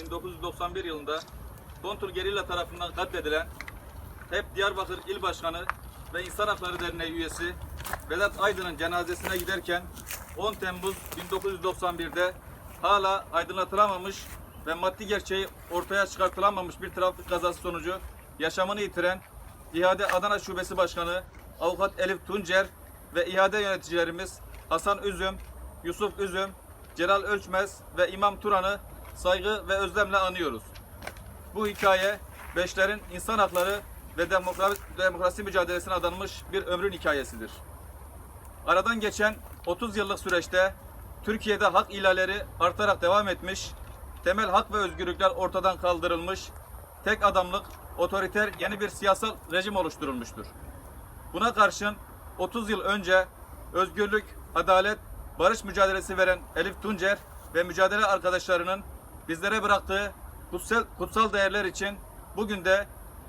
1991 yılında Kontur Gerilla tarafından katledilen HEP Diyarbakır İl Başkanı ve İnsan Hakları Derneği üyesi Vedat Aydın'ın cenazesine giderken 10 Temmuz 1991'de hala aydınlatılamamış ve maddi gerçeği ortaya çıkartılamamış bir trafik kazası sonucu yaşamını yitiren İHADE Adana Şubesi Başkanı Avukat Elif Tuncer ve İHADE yöneticilerimiz Hasan Üzüm, Yusuf Üzüm, Celal Ölçmez ve İmam Turan'ı saygı ve özlemle anıyoruz. Bu hikaye beşlerin insan hakları ve demokrasi, demokrasi mücadelesine adanmış bir ömrün hikayesidir. Aradan geçen 30 yıllık süreçte Türkiye'de hak ihlalleri artarak devam etmiş, temel hak ve özgürlükler ortadan kaldırılmış, tek adamlık, otoriter yeni bir siyasal rejim oluşturulmuştur. Buna karşın 30 yıl önce özgürlük, adalet, barış mücadelesi veren Elif Tuncer ve mücadele arkadaşlarının bizlere bıraktığı kutsal, kutsal değerler için bugün de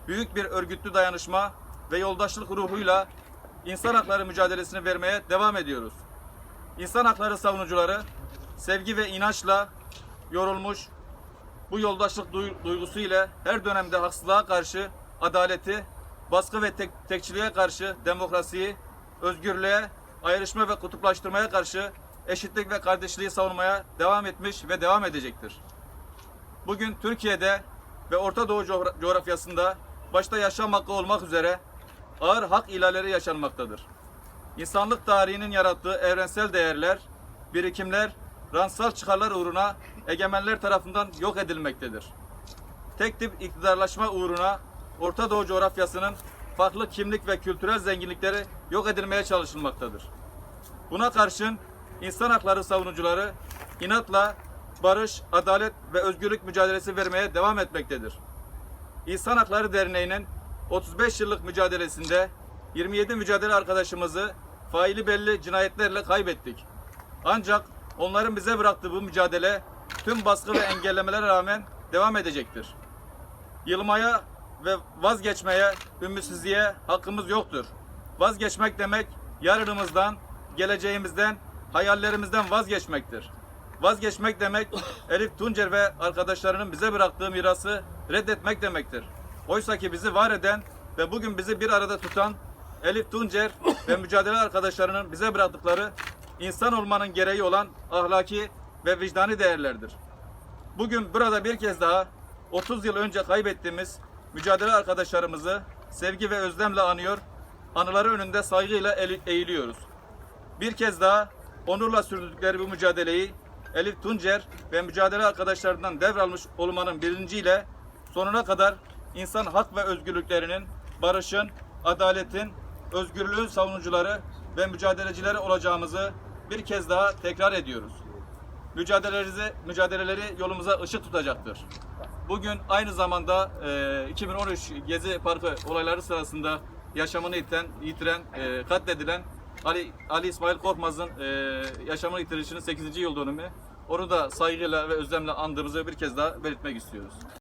büyük bir örgütlü dayanışma ve yoldaşlık ruhuyla insan hakları mücadelesini vermeye devam ediyoruz. İnsan hakları savunucuları sevgi ve inançla yorulmuş bu yoldaşlık duy- duygusu ile her dönemde haksızlığa karşı adaleti, baskı ve tek, tekçiliğe karşı demokrasiyi, özgürlüğe, ayrışma ve kutuplaştırmaya karşı eşitlik ve kardeşliği savunmaya devam etmiş ve devam edecektir. Bugün Türkiye'de ve Orta Doğu coğra- coğrafyasında başta yaşam olmak üzere ağır hak ihlalleri yaşanmaktadır. İnsanlık tarihinin yarattığı evrensel değerler, birikimler, ransal çıkarlar uğruna egemenler tarafından yok edilmektedir. Tek tip iktidarlaşma uğruna Orta Doğu coğrafyasının farklı kimlik ve kültürel zenginlikleri yok edilmeye çalışılmaktadır. Buna karşın insan hakları savunucuları inatla barış, adalet ve özgürlük mücadelesi vermeye devam etmektedir. İnsan Hakları Derneği'nin 35 yıllık mücadelesinde 27 mücadele arkadaşımızı faili belli cinayetlerle kaybettik. Ancak onların bize bıraktığı bu mücadele tüm baskı ve engellemelere rağmen devam edecektir. Yılmaya ve vazgeçmeye, ümitsizliğe hakkımız yoktur. Vazgeçmek demek yarınımızdan, geleceğimizden, hayallerimizden vazgeçmektir. Vazgeçmek demek Elif Tuncer ve arkadaşlarının bize bıraktığı mirası reddetmek demektir. Oysa ki bizi var eden ve bugün bizi bir arada tutan Elif Tuncer ve mücadele arkadaşlarının bize bıraktıkları insan olmanın gereği olan ahlaki ve vicdani değerlerdir. Bugün burada bir kez daha 30 yıl önce kaybettiğimiz mücadele arkadaşlarımızı sevgi ve özlemle anıyor, anıları önünde saygıyla eğiliyoruz. Bir kez daha onurla sürdürdükleri bu mücadeleyi Elif Tuncer ve mücadele arkadaşlarından devralmış olmanın bilinciyle sonuna kadar insan hak ve özgürlüklerinin, barışın, adaletin, özgürlüğün savunucuları ve mücadelecileri olacağımızı bir kez daha tekrar ediyoruz mücadelelerinizi, mücadeleleri yolumuza ışık tutacaktır. Bugün aynı zamanda e, 2013 Gezi Parkı olayları sırasında yaşamını yitiren, yitiren e, katledilen Ali, Ali İsmail Korkmaz'ın e, yaşamını yitirişinin 8. yıl dönümü. Onu da saygıyla ve özlemle andığımızı bir kez daha belirtmek istiyoruz.